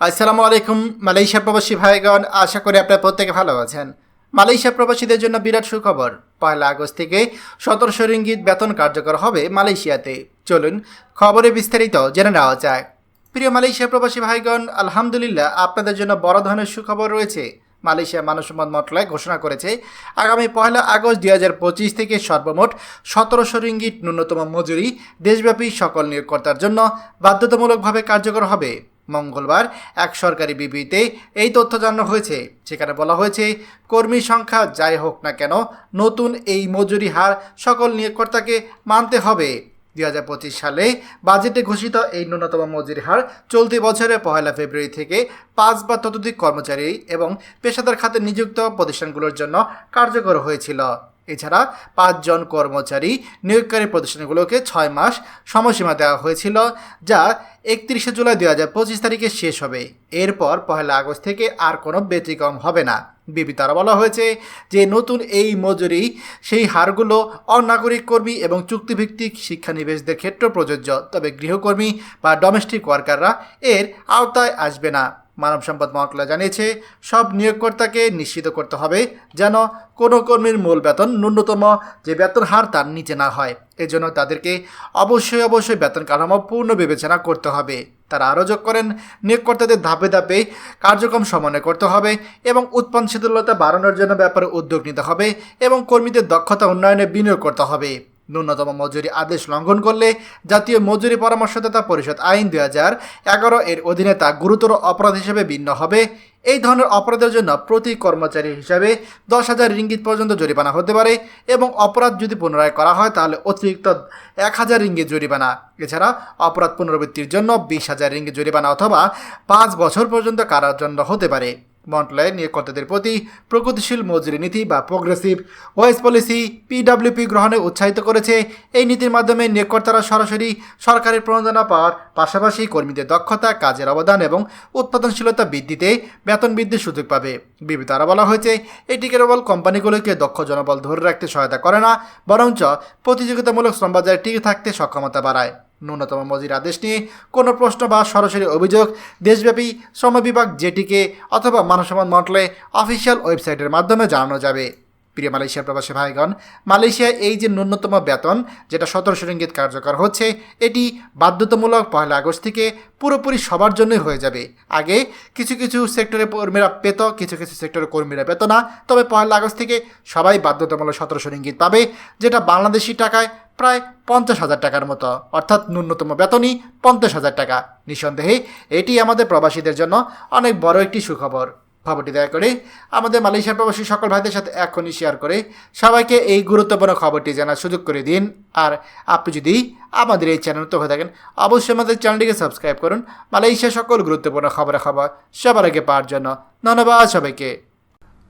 আসসালামু আলাইকুম, মালয়েশিয়া প্রবাসী ভাইগণ, আশা করি আপনারা প্রত্যেকে ভালো আছেন। মালয়েশিয়া প্রবাসীদের জন্য বিরাট সুখবর, পয়লা আগস্ট থেকে সতেরোশো রিঙ্গিত বেতন কার্যকর হবে মালয়েশিয়াতে। চলুন খবরে বিস্তারিত জেনে নেওয়া যায় প্রিয় মালয়েশিয়া প্রবাসী ভাইগণ, আলহামদুলিল্লাহ আপনাদের জন্য বড় ধরনের সুখবর রয়েছে। মালয়েশিয়া মানব সম্পদ মন্ত্রণালয় ঘোষণা করেছে, আগামী পয়লা আগস্ট দুই হাজার পঁচিশ থেকে সর্বমোট সতেরোশো রিঙ্গিট ন্যূনতম মজুরি দেশব্যাপী সকল নিয়োগকর্তার জন্য বাধ্যতামূলকভাবে কার্যকর হবে। মঙ্গলবার এক সরকারি বিবৃতিতে এই তথ্য জানানো হয়েছে। সেখানে বলা হয়েছে কর্মী সংখ্যা যাই হোক না কেন, নতুন এই মজুরি হার সকল নিয়োগকর্তাকে মানতে হবে। দুই হাজার পঁচিশ সালে বাজেটে ঘোষিত এই ন্যূনতম মজুরি হার চলতি বছরের পহেলা ফেব্রুয়ারি থেকে পাঁচ বা ততোধিক কর্মচারী এবং পেশাদার খাতে নিযুক্ত প্রতিষ্ঠানগুলোর জন্য কার্যকর হয়েছিল। এছাড়া পাঁচজন কর্মচারী নিয়োগকারী প্রতিষ্ঠানগুলোকে ছয় মাস সময়সীমা দেওয়া হয়েছিল, যা একত্রিশে জুলাই দুই হাজার পঁচিশ তারিখে শেষ হবে। এরপর পহেলা আগস্ট থেকে আর কোনো ব্যতিক্রম হবে না। বিবৃতি বলা হয়েছে যে, নতুন এই মজুরি, সেই হারগুলো অনাগরিক কর্মী এবং চুক্তিভিত্তিক শিক্ষানিবেশদের ক্ষেত্রে প্রযোজ্য। তবে গৃহকর্মী বা ডোমেস্টিক ওয়ার্কাররা এর আওতায় আসবে না। মানব সম্পদ মন্ত্রণালয় জানিয়েছে, সব নিয়োগকর্তাকে নিশ্চিত করতে হবে যেন কোনো কর্মীর মূল বেতন ন্যূনতম যে বেতন হার তার নিচে না হয়। এজন্য তাদেরকে অবশ্যই অবশ্যই বেতন কাঠামো পূর্ণ বিবেচনা করতে হবে। তারা আরও যোগ করেন, নিয়োগকর্তাদের ধাপে ধাপে কার্যক্রম সমন্বয় করতে হবে এবং উৎপাদনশীলতা বাড়ানোর জন্য ব্যাপারে উদ্যোগ নিতে হবে এবং কর্মীদের দক্ষতা উন্নয়নে বিনিয়োগ করতে হবে। ন্যূনতম মজুরি আদেশ লঙ্ঘন করলে জাতীয় মজুরি পরামর্শদাতা পরিষদ আইন দুই হাজার এগারো এর অধীনে তা গুরুতর অপরাধ হিসেবে ভিন্ন হবে। এই ধরনের অপরাধের জন্য প্রতি কর্মচারী হিসাবে দশ হাজার রিঙ্গিত পর্যন্ত জরিমানা হতে পারে এবং অপরাধ যদি পুনরায় করা হয় তাহলে অতিরিক্ত এক হাজার রিঙ্গিত জরিমানা। এছাড়া অপরাধ পুনরাবৃত্তির জন্য বিশ হাজার রিঙ্গিত জরিমানা অথবা পাঁচ বছর পর্যন্ত কারাদণ্ড হতে পারে। মন্ত্রণালয়ের নিয়োগকর্তাদের প্রতি প্রগতিশীল মজুরি নীতি বা প্রোগ্রেসিভ ওয়েস পলিসি পিডাব্লিউপি গ্রহণে উৎসাহিত করেছে। এই নীতির মাধ্যমে নিয়োগকর্তারা সরাসরি সরকারের প্রণোদনা পাওয়ার পাশাপাশি কর্মীদের দক্ষতা, কাজের অবদান এবং উৎপাদনশীলতা বৃদ্ধিতে বেতন বৃদ্ধির সুযোগ পাবে। বিবৃতি আরও বলা হয়েছে, এটি কেবল কোম্পানিগুলোকে দক্ষ জনবল ধরে রাখতে সহায়তা করে না, বরঞ্চ প্রতিযোগিতামূলক শ্রমবাজারে টিকে থাকতে সক্ষমতা বাড়ায়। ন্যূনতম মজুরি আদেশ নিয়ে কোনো প্রশ্ন বা সরাসরি অভিযোগ দেশব্যাপী শ্রম বিভাগ জেটিকে অথবা মানব সম্পদ মন্ত্রণালয়ে অফিসিয়াল ওয়েবসাইটের মাধ্যমে জানানো যাবে। প্রিয় মালয়েশিয়ার প্রবাসী ভাইগণ মালয়েশিয়া এই যে ন্যূনতম বেতন, যেটা সতেরোশো রিঙ্গিত কার্যকর হচ্ছে, এটি বাধ্যতামূলক পয়লা আগস্ট থেকে পুরোপুরি সবার জন্যই হয়ে যাবে। আগে কিছু কিছু সেক্টরে কর্মীরা পেত, কিছু কিছু সেক্টরে কর্মীরা পেত না, তবে পয়লা আগস্ট থেকে সবাই বাধ্যতামূলক সতেরোশো রিঙ্গিত পাবে, যেটা বাংলাদেশি টাকায় প্রায় পঞ্চাশ হাজার টাকার মতো, অর্থাৎ ন্যূনতম বেতনই পঞ্চাশ হাজার টাকা। নিঃসন্দেহে এটি আমাদের প্রবাসীদের জন্য অনেক বড় একটি সুখবর। খবরটি দয়া করে আমাদের মালয়েশিয়ার প্রবাসী সকল ভাইদের সাথে এখনই শেয়ার করে সবাইকে এই গুরুত্বপূর্ণ খবরটি জানার সুযোগ করে দিন। আর আপনি যদি আমাদের এই চ্যানেল তো হয়ে থাকেন, অবশ্যই আমাদের চ্যানেলটিকে সাবস্ক্রাইব করুন। মালয়েশিয়া সকল গুরুত্বপূর্ণ খবরের খবর সবার আগে পাওয়ার জন্য ধন্যবাদ সবাইকে।